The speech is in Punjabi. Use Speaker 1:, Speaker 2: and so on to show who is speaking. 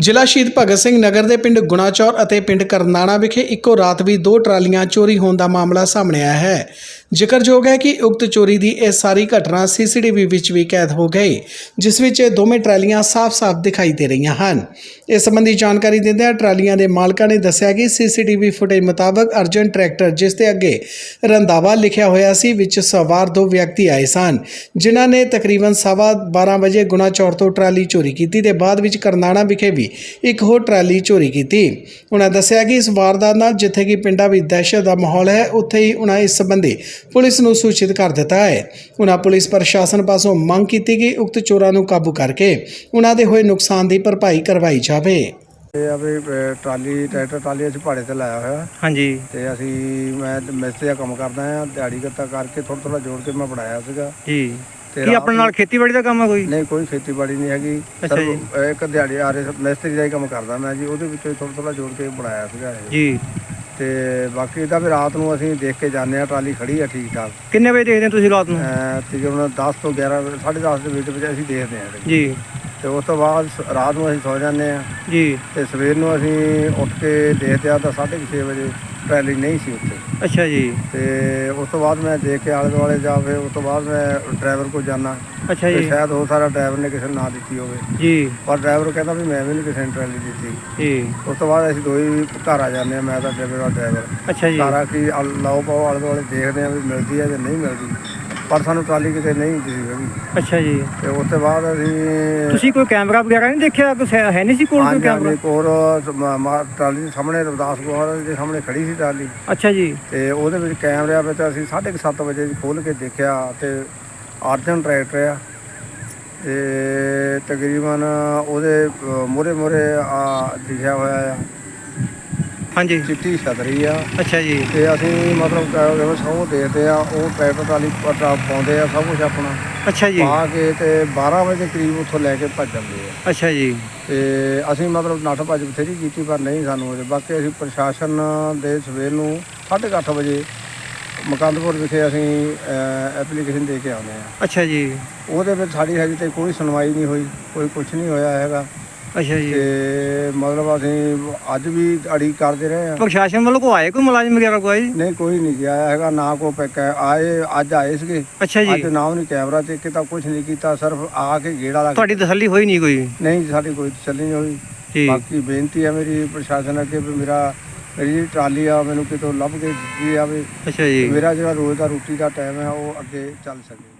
Speaker 1: ਜ਼ਿਲ੍ਹਾ ਸ਼ਹੀਦ ਭਗਤ ਸਿੰਘ ਨਗਰ ਦੇ ਪਿੰਡ ਗੁਣਾਚੌਰ ਅਤੇ ਪਿੰਡ ਕਰਨਾਣਾ ਵਿਖੇ ਇੱਕੋ ਰਾਤ ਵੀ ਦੋ ਟਰਾਲੀਆਂ ਚੋਰੀ ਹੋਣ ਦਾ ਮਾਮਲਾ ਸਾਹਮਣੇ ਆਇਆ ਹੈ। ਜ਼ਿਕਰਯੋਗ ਹੈ ਕਿ ਉਕਤ ਚੋਰੀ ਦੀ ਇਹ ਸਾਰੀ ਘਟਨਾ ਸੀਸੀਟੀਵੀ ਵਿੱਚ ਵੀ ਕੈਦ ਹੋ ਗਈ, ਜਿਸ ਵਿੱਚ ਇਹ ਦੋਵੇਂ ਟਰਾਲੀਆਂ ਸਾਫ਼-ਸਾਫ਼ ਦਿਖਾਈ ਦੇ ਰਹੀਆਂ ਹਨ। ਇਸ ਸੰਬੰਧੀ ਜਾਣਕਾਰੀ ਦਿੰਦਿਆਂ ਟਰਾਲੀਆਂ ਦੇ ਮਾਲਕਾਂ ਨੇ ਦੱਸਿਆ ਕਿ ਸੀਸੀਟੀਵੀ ਫੁਟੇਜ ਮੁਤਾਬਕ ਅਰਜਨ ਟਰੈਕਟਰ, ਜਿਸ ਦੇ ਅੱਗੇ ਰੰਧਾਵਾ ਲਿਖਿਆ ਹੋਇਆ ਸੀ, ਵਿੱਚ ਸਵਾਰ ਦੋ ਵਿਅਕਤੀ ਆਏ ਸਨ, ਜਿਨ੍ਹਾਂ ਨੇ ਤਕਰੀਬਨ ਸਵਾ 12 ਵਜੇ ਗੁਣਾਚੌਰ ਤੋਂ ਟਰਾਲੀ ਚੋਰੀ ਕੀਤੀ ਤੇ ਬਾਅਦ ਵਿੱਚ ਕਰਨਾਣਾ ਵਿਖੇ ਵੀ ਇੱਕ ਹੋਰ ਟਰਾਲੀ ਚੋਰੀ ਕੀਤੀ। ਉਹਨਾਂ ਦੱਸਿਆ ਕਿ ਇਸ ਵਾਰਦਾਤ ਨਾਲ ਜਿੱਥੇ ਕਿ ਪਿੰਡਾਂ ਵਿੱਚ ਦਹਿਸ਼ਤ ਦਾ ਮਾਹੌਲ ਹੈ, ਉੱਥੇ ਹੀ ਉਹਨਾਂ ਇਸ ਸੰਬੰਧੀ ਪੁਲਿਸ ਨੂੰ ਸੂਚਿਤ ਕਰ ਦਿੱਤਾ ਹੈ। ਉਹਨਾਂ ਪੁਲਿਸ ਪ੍ਰਸ਼ਾਸਨ ਪਾਸੋਂ ਮੰਗ ਕੀਤੀ ਕਿ ਉਕਤ ਚੋਰਾਂ ਨੂੰ ਕਾਬੂ ਕਰਕੇ ਉਹਨਾਂ ਦੇ ਹੋਏ ਨੁਕਸਾਨ ਦੀ ਭਰਪਾਈ ਕਰਵਾਈ ਜਾਵੇ।
Speaker 2: ਇਹ ਆ ਵੀ ਅਹ, ਟਰਾਲੀ ਟਰੈਕਟਰ ਟਰਾਲੀ ਅਸੀਂ ਭਾੜੇ ਤੇ ਲਾਇਆ ਹੋਇਆ।
Speaker 3: ਹਾਂਜੀ।
Speaker 2: ਤੇ ਅਸੀਂ ਮੈਂ ਮਿਸਤਰੀ ਦਾ ਕੰਮ ਕਰਦਾ ਆ ਦਿਹਾੜੀ ਕੱਤਾ ਕਰਕੇ ਥੋੜਾ ਥੋੜਾ ਜੋੜ ਕੇ ਮੈਂ ਬਣਾਇਆ ਸੀਗਾ।
Speaker 3: ਜੀ।
Speaker 2: ਤੇ
Speaker 3: ਕੀ
Speaker 2: ਰਾਤ
Speaker 3: ਆਪਣੇ ਨਾਲ ਖੇਤੀਬਾੜੀ ਦਾ ਕੰਮ ਹੈ ਕੋਈ?
Speaker 2: ਨਹੀਂ ਕੋਈ ਖੇਤੀਬਾੜੀ ਨਹੀਂ ਹੈਗੀ।
Speaker 3: ਅੱਛਾ।
Speaker 2: ਸਿਰਫ ਇੱਕ ਦਿਹਾੜੀ ਆ ਰਹੇ ਮਿਸਤਰੀ ਦਾ ਹੀ ਕੰਮ ਕਰਦਾ ਮੈਂ ਜੀ ਉਹਦੇ ਵਿੱਚੋਂ ਥੋੜਾ ਥੋੜਾ ਜੋੜ ਕੇ ਬਣਾਇਆ ਸੀਗਾ ਇਹ।
Speaker 3: ਜੀ।
Speaker 2: ਤੇ ਬਾਕੀ ਇਹਦਾ ਵੀ ਰਾਤ ਨੂੰ ਅਸੀਂ ਦੇਖ ਕੇ ਜਾਂਦੇ ਆ ਟਰਾਲੀ ਖੜੀ ਆ ਠੀਕ ਠਾਕ।
Speaker 3: ਕਿੰਨੇ ਵਜੇ ਦੇਖਦੇ ਹੋ ਤੁਸੀਂ ਰਾਤ ਨੂੰ?
Speaker 2: ਅਹ, ਤਕਰੀਬਨ 10 ਤੋਂ 11 10:30 ਦੇ ਵਿੱਚ ਵਿੱਚ ਅਸੀਂ ਦੇਖਦੇ ਆ।
Speaker 3: ਜੀ।
Speaker 2: ਤੇ ਉਸ ਤੋਂ ਬਾਅਦ ਸ- ਰਾਤ ਨੂੰ ਅਸੀਂ ਸੌ ਜਾਂਦੇ ਆ
Speaker 3: ਜੀ।
Speaker 2: ਤੇ ਸਵੇਰ ਨੂੰ ਅਸੀਂ ਉੱਠ ਕੇ ਦੇਖਦੇ ਆ ਤਾਂ 6:30 ਵਜੇ ਟਰਾਲੀ ਨਹੀਂ ਸੀ ਉੱਥੇ।
Speaker 3: ਅੱਛਾ ਜੀ।
Speaker 2: ਤੇ ਉਸ ਤੋਂ ਬਾਅਦ ਮੈਂ ਦੇਖ ਕੇ ਆਲੇ ਦੁਆਲੇ ਜਾ ਫਿਰ ਉਸ ਤੋਂ ਬਾਅਦ ਮੈਂ ਡਰਾਈਵਰ ਕੋਲ ਜਾਣਾ
Speaker 3: ਅੱਛਾ
Speaker 2: ਤੇ
Speaker 3: ਜੀ।
Speaker 2: ਸ਼ਾਇਦ ਉਹ ਸਾਰਾ ਡਰਾਈਵਰ ਨੇ ਕਿਸੇ ਨੂੰ ਨਾ ਦਿੱਤੀ ਹੋਵੇ।
Speaker 3: ਜੀ।
Speaker 2: ਪਰ ਡਰਾਈਵਰ ਕਹਿੰਦਾ ਵੀ ਮੈਂ ਵੀ ਨਹੀਂ ਕਿਸੇ ਨੂੰ ਟਰਾਲੀ ਦਿੱਤੀ।
Speaker 3: ਜੀ।
Speaker 2: ਉਸ ਤੋਂ ਬਾਅਦ ਅਸੀਂ ਦੋਈ ਘਰ ਆ ਜਾਂਦੇ ਆ ਮੈਂ ਤਾਂ ਡਰਾਈਵਰ ਦਾ ਡਰਾਈਵਰ।
Speaker 3: ਅੱਛਾ ਜੀ।
Speaker 2: ਆ ਕੇ ਲਾਓ ਪਾਓ ਆਲੇ ਦੁਆਲੇ ਦੇਖਦੇ ਆ ਵੀ ਮਿਲਦੀ ਹੈ ਜਾਂ ਨਹੀਂ ਮਿਲਦੀ। ਪਰ ਸਾਨੂੰ ਟਰਾਲੀ ਕਿਤੇ ਨਹੀਂ ਦਿਸੀ ਹੈਗੀ।
Speaker 3: ਅੱਛਾ ਜੀ।
Speaker 2: ਤੇ ਉਸ ਤੋਂ ਬਾਅਦ ਅਸੀਂ
Speaker 3: ਤੁਸੀਂ ਕੋਈ ਕੈਮਰਾ ਵਗੈਰਾ ਨਹੀਂ ਦੇਖਿਆ? ਕੁਛ ਹੈ ਹੈ ਨਹੀਂ ਸੀ ਕੋਲ ਕੋਈ ਕੈਮਰਾ?
Speaker 2: ਹਾਂਜੀ ਕੋਰ ਟਰਾਲੀ ਦੇ ਸਾਹਮਣੇ ਰਵਦਾਸ ਗੁਆਰ ਦੇ ਸਾਹਮਣੇ ਖੜੀ ਸੀ ਟਰਾਲੀ।
Speaker 3: ਅੱਛਾ ਜੀ।
Speaker 2: ਤੇ ਉਹਦੇ ਵਿੱਚ ਕੈਮਰਿਆਂ ਵਿੱਚ ਅਸੀਂ 7:30 ਵਜੇ ਖੋਲ ਕੇ ਦੇਖਿਆ ਤੇ ਅਰਜਨ ਟਰੈਕਟਰ ਆ। ਤੇ ਤਕਰੀਬਨ ਉਹਦੇ ਮੋਰੇ ਮੋਰੇ ਆ ਲਿਖਿਆ ਹੋਇਆ ਆ।
Speaker 3: ਹਾਂਜੀ।
Speaker 2: ਚਿੱਟੀ ਛਤਰੀ ਆ।
Speaker 3: ਅੱਛਾ ਜੀ।
Speaker 2: ਤੇ ਅਸੀਂ ਮਤਲਬ ਕਹਿੰਦੇ ਸਭ ਦੇਖਦੇ ਆ ਉਹ ਟਰੈਕਟਰ ਟਰਾਲੀ ਪਟਾ ਪਾਉਂਦੇ ਆ ਸਭ ਕੁਝ ਆਪਣਾ।
Speaker 3: ਅੱਛਾ ਜੀ।
Speaker 2: ਪਾ ਕੇ ਤੇ 12 ਵਜੇ ਕਰੀਬ ਉੱਥੋਂ ਲੈ ਕੇ ਭੱਜ ਜਾਂਦੇ ਆ।
Speaker 3: ਅੱਛਾ ਜੀ।
Speaker 2: ਤੇ ਅਸੀਂ ਮਤਲਬ ਨੱਠ ਭੱਜ ਬਥੇਰੀ ਕੀਤੀ ਪਰ ਨਹੀਂ ਸਾਨੂੰ ਉਹਦੇ ਬਾਕੀ ਅਸੀਂ ਪ੍ਰਸ਼ਾਸਨ ਦੇ ਸਵੇਰ ਨੂੰ 8:30 ਵਜੇ ਮਕੰਦਪੁਰ ਵਿਖੇ ਅਸੀਂ ਐਪਲੀਕੇਸ਼ਨ ਦੇ ਕੇ ਆਉਂਦੇ ਆ।
Speaker 3: ਅੱਛਾ ਜੀ।
Speaker 2: ਉਹਦੇ ਵਿੱਚ ਸਾਡੀ ਹਜੇ ਤੇ ਕੋਈ ਸੁਣਵਾਈ ਨਹੀਂ ਹੋਈ ਕੋਈ ਕੁਝ ਨਹੀਂ ਹੋਇਆ ਹੈਗਾ।
Speaker 3: ਅੱਛਾ ਜੀ।
Speaker 2: ਤੇ ਮਤਲਬ ਅਸੀਂ ਅੱਜ ਵੀ ਅੜੀ ਕਰਦੇ ਰਹੇ ਆ
Speaker 3: ਪ੍ਰਸ਼ਾਸਨ ਵੱਲੋਂ ਕੋਈ ਆਏ ਕੋਈ ਮੁਲਾਜ਼ਮ ਵਗੈਰਾ ਕੋਈ? ਜੀ
Speaker 2: ਨਹੀਂ ਕੋਈ ਨਹੀਂ ਗਿਆ ਹੈਗਾ ਨਾ ਕੋ ਆਏ ਅੱਜ ਆਏ ਸੀਗੇ।
Speaker 3: ਅੱਛਾ ਜੀ।
Speaker 2: ਅੱਜ ਨਾਮ ਨਹੀਂ ਕੈਮਰਾ ਤੇ ਕੀਤਾ ਕੁਝ ਨਹੀਂ ਕੀਤਾ ਸਿਰਫ ਆ ਕੇ ਗੇੜਾ ਲਾ
Speaker 3: ਤੁਹਾਡੀ ਤਸੱਲੀ ਹੋਈ ਨਹੀਂ ਕੋਈ?
Speaker 2: ਨਹੀਂ ਸਾਡੀ ਕੋਈ ਤਸੱਲੀ ਨਹੀਂ ਹੋਈ। ਬਾਕੀ ਬੇਨਤੀ ਹੈ ਮੇਰੀ ਪ੍ਰਸ਼ਾਸਨ ਅੱਗੇ ਵੀ ਮੇਰਾ ਮੇਰੀ ਜਿਹੜੀ ਟਰਾਲੀ ਆ ਮੈਨੂੰ ਕਿਤੋਂ ਲੱਭ ਕੇ ਦਿੱਤੀ ਜਾਵੇ।
Speaker 3: ਅੱਛਾ ਜੀ।
Speaker 2: ਮੇਰਾ ਜਿਹੜਾ ਰੋਜ਼ ਦਾ ਰੋਟੀ ਦਾ ਟਾਈਮ ਹੈ ਉਹ ਅੱਗੇ ਚੱਲ ਸਕੇ।